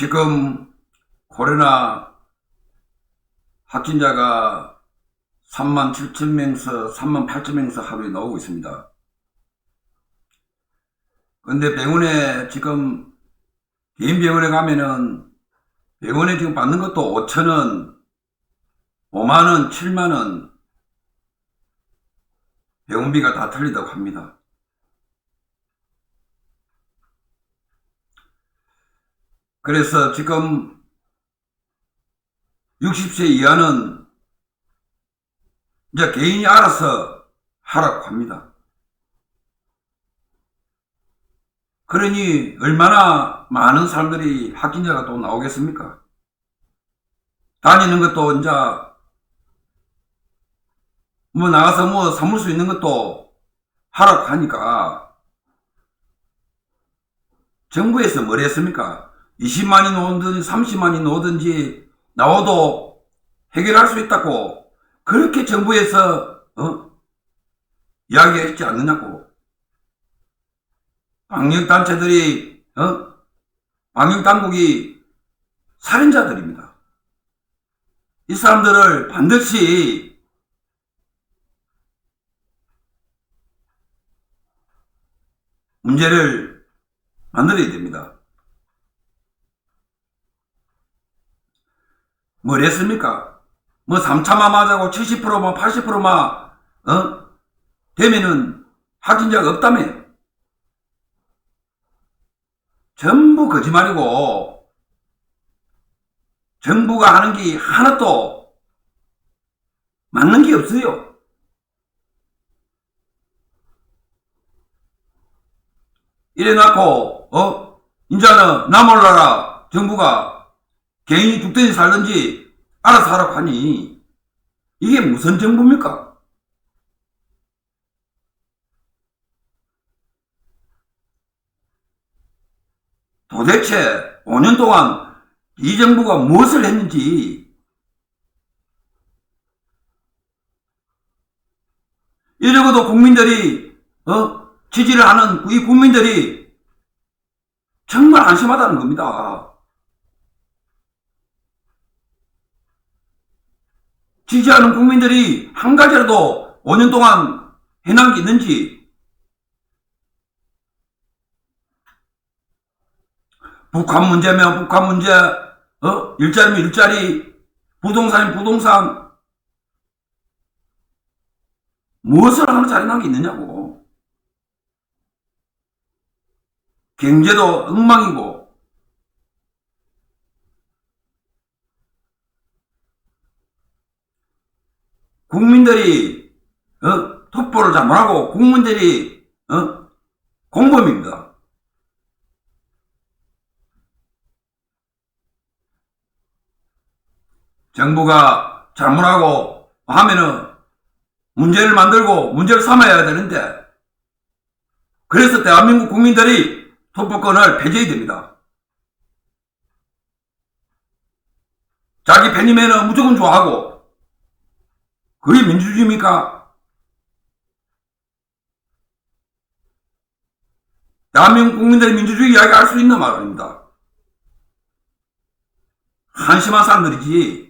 지금 코로나 확진자가 3만 7천 명에서 3만 8천 명에서 하루에 나오고 있습니다. 근데 병원에 지금 개인 병원에 가면은 병원에 지금 받는 것도 5천 원, 5만 원, 7만 원 병원비가 다 틀리다고 합니다. 그래서 지금 60세 이하는 이제 개인이 알아서 하라고 합니다. 그러니 얼마나 많은 사람들이 확진자가 또 나오겠습니까? 다니는 것도 이제 뭐 나가서 뭐 삼을 수 있는 것도 하라고 하니까 정부에서 뭘 했습니까? 20만이 나오든지 30만이 나오든지 나와도 해결할 수 있다고 그렇게 정부에서 어? 이야기했지 않느냐고 방역단체들이 어? 방역당국이 살인자들입니다. 이 사람들을 반드시 문제를 만들어야 됩니다. 뭘 했습니까? 뭐 3차만 맞아고 70%만 80%만 어? 되면은 확진자가 없다며 전부 거짓말이고 정부가 하는 게 하나도 맞는 게 없어요. 이래놓고 어 인자는 나 몰라라 정부가 개인이 죽든지 살든지 알아서 하라고 하니 이게 무슨 정부입니까? 도대체 5년 동안 이 정부가 무엇을 했는지 이러고도 국민들이 어 지지를 하는 이 국민들이 정말 안심하다는 겁니다. 지지하는 국민들이 한 가지라도 5년 동안 해난 게 있는지 북한 문제면 북한 문제, 어? 일자리면 일자리, 부동산이면 부동산, 무엇을 하나 잘해난 게 있느냐고. 경제도 엉망이고, 국민들이, 어? 톱보를 잘못하고, 국민들이, 어? 공범입니다. 정부가 잘못하고 하면은 문제를 만들고 문제를 삼아야 되는데 그래서 대한민국 국민들이 토프권을 폐지해야 됩니다. 자기 편이면은 무조건 좋아하고 그게 민주주의입니까? 대한민국 국민들이 민주주의 이야기 할 수 있는 말입니다. 한심한 사람들이지